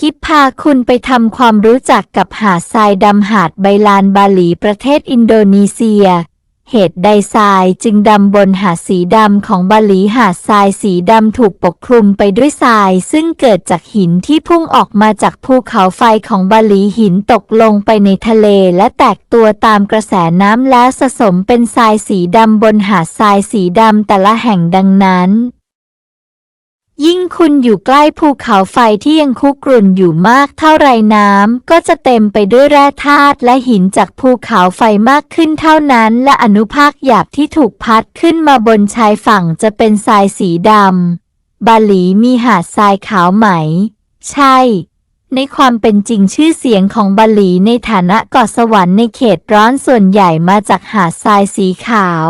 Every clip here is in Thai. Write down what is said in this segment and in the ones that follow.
กิฟพาคุณไปทำความรู้จักกับหาดทรายดำหาดไบลานบาหลีประเทศอินโดนีเซีย เหตุใดทรายจึงดำบนหาดสีดำของบาหลีหาดทรายสีดำถูกปกคลุมไปด้วยทราย ซึ่งเกิดจากหินที่พุ่งออกมาจากภูเขาไฟของบาหลีหินตกลงไปในทะเลและแตกตัวตามกระแสน้ำแล้วสะสมเป็นทรายสีดำบนหาดทรายสีดำแต่ละแห่งดังนั้น คุณอยู่ใกล้ภูเขาไฟที่ยังคุกรุ่นอยู่มากเท่าไรน้ำก็จะเต็มไปด้วยแร่ธาตุและหินจากภูเขาไฟมากขึ้นเท่านั้น และอนุภาคหยาบที่ถูกพัดขึ้นมาบนชายฝั่งจะเป็นทรายสีดำบาหลีมีหาดทรายขาวไหม ใช่ในความเป็นจริงชื่อเสียงของบาหลีในฐานะเกาะสวรรค์ในเขตร้อนส่วนใหญ่มาจากหาดทรายสีขาว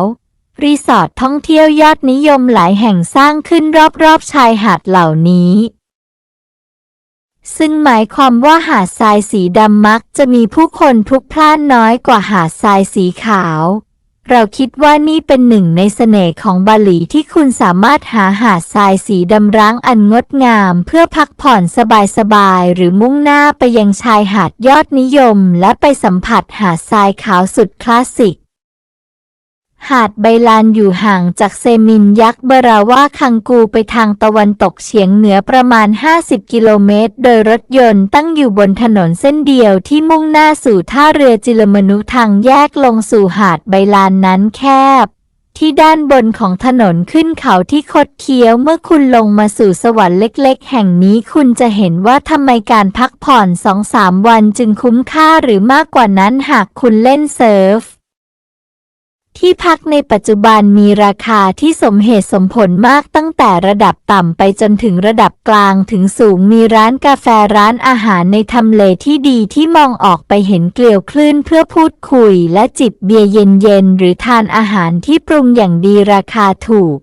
รีสอร์ทท่องเที่ยวยอดนิยมหลายแห่งสร้างขึ้นรอบๆชายหาดเหล่านี้ ซึ่งหมายความว่าหาดทรายสีดำมักจะมีผู้คนพลุกพล่านน้อยกว่าหาดทรายสีขาว เราคิดว่านี่เป็นหนึ่งในเสน่ห์ของบาหลีที่คุณสามารถหาหาดทรายสีดำร้างอันงดงามเพื่อพักผ่อนสบายๆหรือมุ่งหน้าไปยังชายหาดยอดนิยม และไปสัมผัสหาดทรายขาวสุดคลาสสิก หาดไบลานอยู่ห่างจากเซมินยักษ์เบราว่าคังกูไปทางตะวันตกเฉียงเหนือประมาณ 50 กิโลเมตร โดยรถยนต์ตั้งอยู่บนถนนเส้นเดียวที่มุ่งหน้าสู่ท่าเรือจิลมนุทางแยกลงสู่หาดไบลานนั้นแคบ ที่ด้านบนของถนนขึ้นเขาที่คดเคี้ยวเมื่อคุณลงมาสู่สวรรค์เล็ก ๆ แห่งนี้คุณจะเห็นว่าทำไมการพักผ่อนสองสามวันจึงคุ้มค่าหรือมากกว่านั้นหากคุณเล่นเซิร์ฟ ที่พักในปัจจุบันมีราคาที่สมเหตุสมผลมากตั้งแต่ระดับต่ำไปจนถึงระดับกลางถึงสูงมีร้านกาแฟร้านอาหารในทำเลที่ดีที่มองออกไปเห็นเกลียวคลื่นเพื่อพูดคุยและจิบเบียร์เย็นๆ หรือทานอาหารที่ปรุงอย่างดีราคาถูก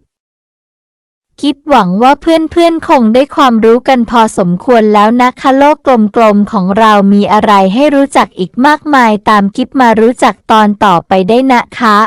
กิฟหวังว่าเพื่อนๆ คงได้ความรู้กันพอสมควรแล้วนะคะโลกกลมๆ ของเรามีอะไรให้รู้จักอีกมากมายตามกิฟมารู้จักตอนต่อไปได้นะคะ